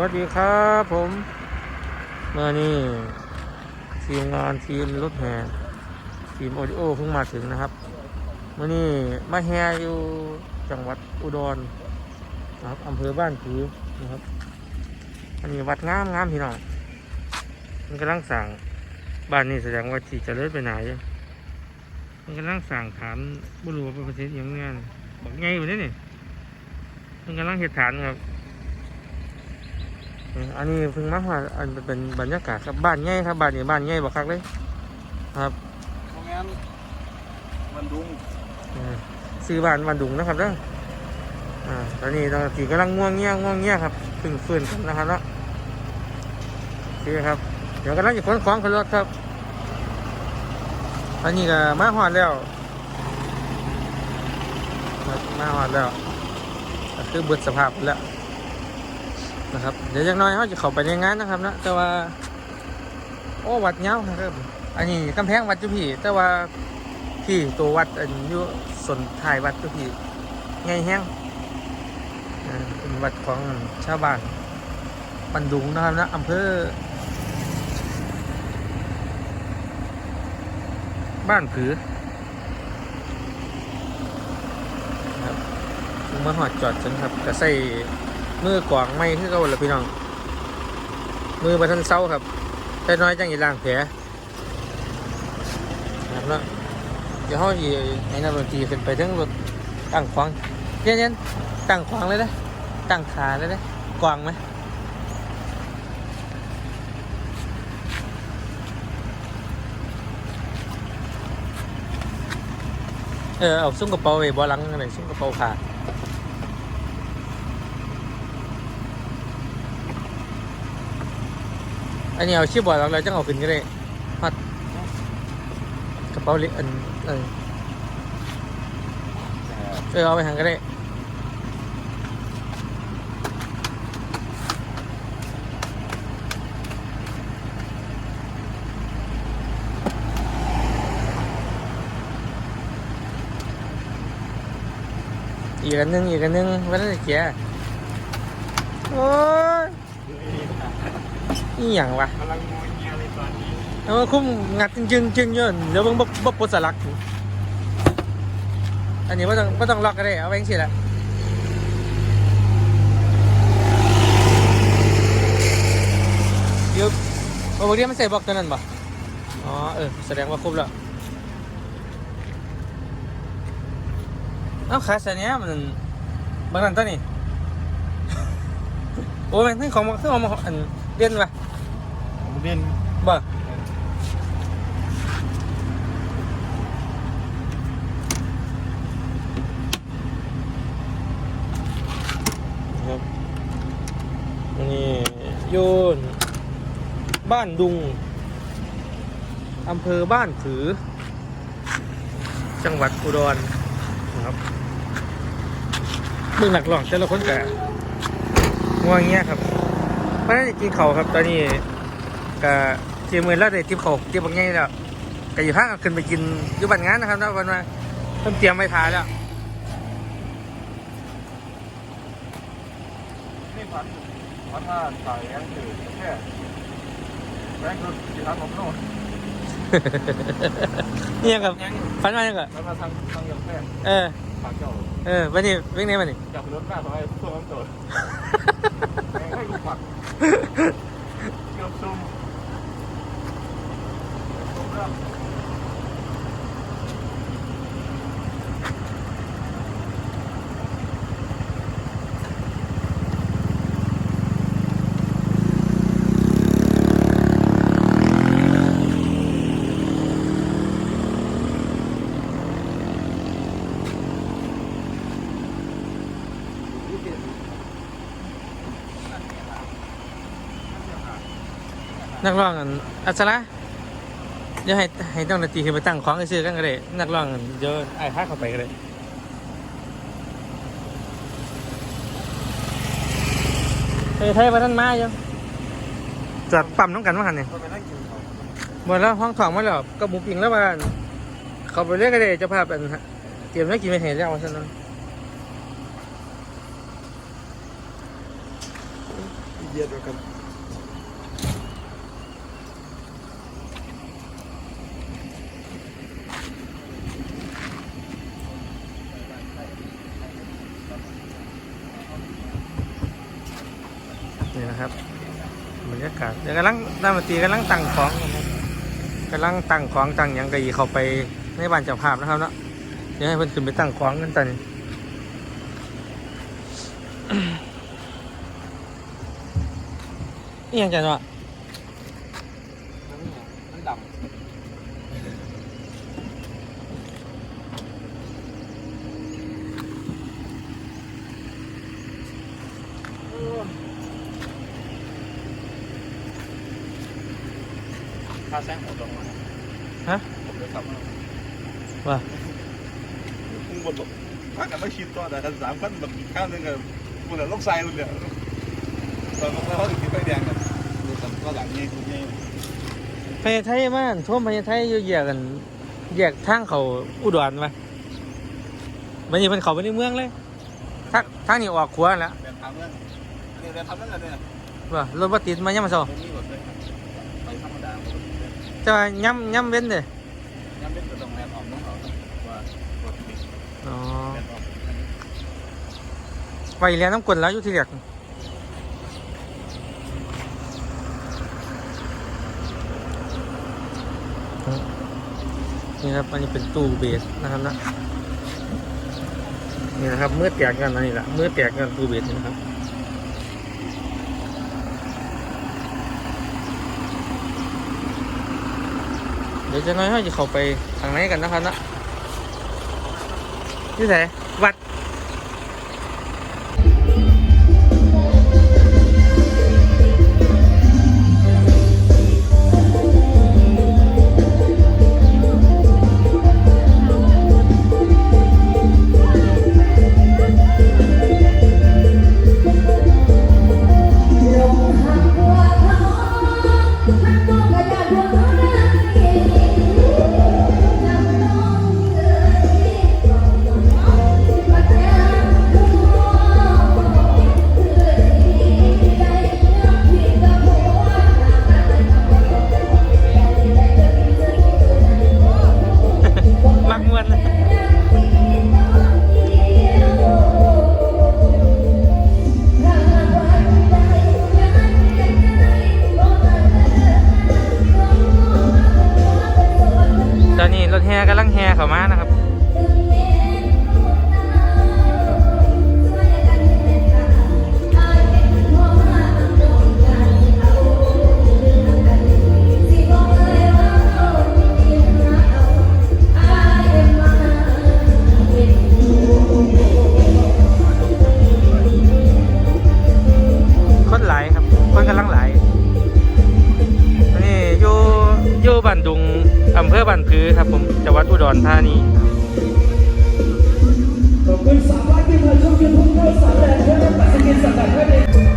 วัสดีครับผม มานี่ทีมงานทีมรถแห่ทีมโอดิโอเพิ่งมาถึงนะครับมื่อนี้มาแห่อยู่จังหวัดอุดรนะครับอำเภอบ้านผือนะครับอันนี้วัดงามงามพี่น้องมันกำลังสั่งบ้านนี้แสดงว่าที่จะเลิศไปไหนมันกำลังสั่งฐานบุรุษว่เป็นประเทศอย่างเงี้ยบอกไงอยู่นี่นี่มันกำลังเหตุฐานครับ อันนี้เพิ่งมาว่าอันเป็นบรรยากาศครับบ้านใหญ่ครับบ้านนี้บ้านใหญ่บักคักเลย ครับเพราะงั้นมันดุงเออซื้อบ้านวันดุงนะครับเด้ออ่าตอนนี้ตอนที่กำลังง่วงเงี้ยง่วงเงี้ยครับเพิ่งฟื้นกันนะครับเนาะโอเคครับ เดี๋ยวกำลังจะขนของขึ้นรถครับ อันนี้ก็มาหอดแล้วครับมาหอดแล้วก็คือเบิดสภาพแล้ว นะครับเดี๋ยวย่างน้อยเขาจะเข้าไปในงานนะครับนะแต่ว่า โอ้วัดเงาครับ อันนี้กำแพงวัดจุพี่ แต่ว่าพี่ตัววัดอันอยู่ส่วนท้ายวัดจุพี่ไงแห้งเป็นวัดของชาวบ้านบันดุงนะครับนะอำเภอ บ้านผือครับถึงมาหอดจอดจังครับจะใส่ มือกวางไม่คือเก่าละพี่น้อง มือมาทันเศร้าครับ แต่น้อยจังอีล่างแผลครับแล้วเดี๋ยวเขาอีให้นักดนตรีขึ้นไปถึงรถตั้งขวางเย็นๆตั้งขวางเลยนะตั้งขาเลยนะกวางไหมเออเอาซุ้มกระเป๋าไว้บ่หลังอะไรซุ้มกระเป๋าขา อันนี้เอาชื่อบอร์ดเราจังเอาขึ้นก็ได้มัดกระเป๋าเล็กอันเออเออเอาไปหังก็ได้อีกอันนึงอีกอันนึงวันนั้นจะเกียโอ้ย นี่อย่างวะกำลังงอเงียเลยตอนนี้เออคุ้มงัดจริงจริงจริงเยอะเดี๋ยวเบิ่งบ่บ่ปลดสลัก อันนี้ไม่ต้องไม่ต้องล็อกก็ได้เอาไว้ยังสิละเดี๋ยวโอ้บางทีมันใส่บล็อกตัวนั้นบ่อ๋อเออแสดงว่าครบแล้วเอ้าขาเสียเนี้ยมันบางนั้นตัวนี้ โอ้ยนี่ของคือของอัน เด่นป่ะผมเด่นบ่ครับอันนี่โยน บ้านดุงอำเภอบ้านผือ จังหวัดอุดรนะครับเมืองหลักหลอกแต่ละคนกะง่วงเงี้ยครับ เพราะฉะนั้นกินเขาวครับ ตอนนี้ก็เตรียมมือแล้วได้ทิปเขาเตรียมบางอย่างแล้วก็อยู่ห้างขึ้นไปกินอยู่บ้านงานนะครับนะวันมาเพิ่มเตรียมไว้ทานแล้วนี่พันพันห้าสายยังถือแค่แรงคือที่ทางผมโน่นนี่ยังกับฟันมายังกับแล้วมาทางทางยังแค่เออทางเจ้าเออวันนี้วิ่งไหนวันนี้อยากรถหน้าทำไมตัวมันโดดให้กูปัก เกือบซุ่มซุ่มแล้ว นักร้องอันอัศระเดี๋ยวให้ให้ต้องนาทีขึ้นไปตั้งของให้ซื้อกันก็ได้นักร้องเดี๋ยวไอ้พาเข้าไปก็ได้เฮ้ยไทยวันนั้นมาอยู่จอดปั๊มน้องกันมาหันเนี่ยก็ไปนั่งกินเขาหมดแล้วห้องถองมาแล้วก็หมูปิ้งแล้วว่าเขาไปเรียกกันเลยเจะภาพอันเตรียมไว้กินไปเห็นแล้วฉะนั้นเย็นๆกัน นะครับบรรยากาศเดี๋ยวกำลังน้ำมันตีกำลังตั้งของกำลังตั้งของตั้งยังกะยีเข้าไปในบ้านเจ้าภาพนะครับเนาะเดี๋ยวให้เพื่อนขึ้นไปตั้งของกันตอนนี้นี่ยังจันาะ มันดำค่าแซงผมลงมา ฮะ ผมจะทำ ว่ามึงบนบอกถ้ากันไม่ชิดตัวแต่กันสามพันแบบข้าวนึงกับมึงเหลือลูกไซมึงเนี่ยตอนนั้นเขาถึงไปแดงกันดูตอนก็หลังนี้คุณนี่พญาไทยมานท่วมพญาไทยอยู่แยกกันแยกทางเขาอุดรมามันนี่เป็นเขาไปในเมืองเลยทางทางนี้ออกขวาแล้วเรียนทำเรื่องนี่เรียนทำเรื่องอะไรเนี่ยว่ารถบัติดมาย่ำมาโซผมมีหมดเลยไปธรรมดาจะว่าย่ำย่ำเว้นเด้อยังเป็นตัวตรงแรมออกน้องเขาว่ารถติด อ๋อไปเรียน้ำกลแล้วอยู่ที่เรียกนี่ครับอันนี้เป็นตู้เบสนะครับนะนี่นะครับเมื่อแตกกันอันนี่แหละเมื่อแตกกันตู้เบสนี่นะครับเดี๋ยวจะน้อยให้จะเข้าไปทางไหนกันนะครับนะ ที่ไห ตอนนี้รถแห่กำลังแห่เข้ามานะครับ บันดุงอำเภอบันพือครับผมจังหวัดอุดรธานีขอบคุณสามารถที่มาช่ยุทงเข้าสามแดดเพื่อตัดสินสัตว์ได้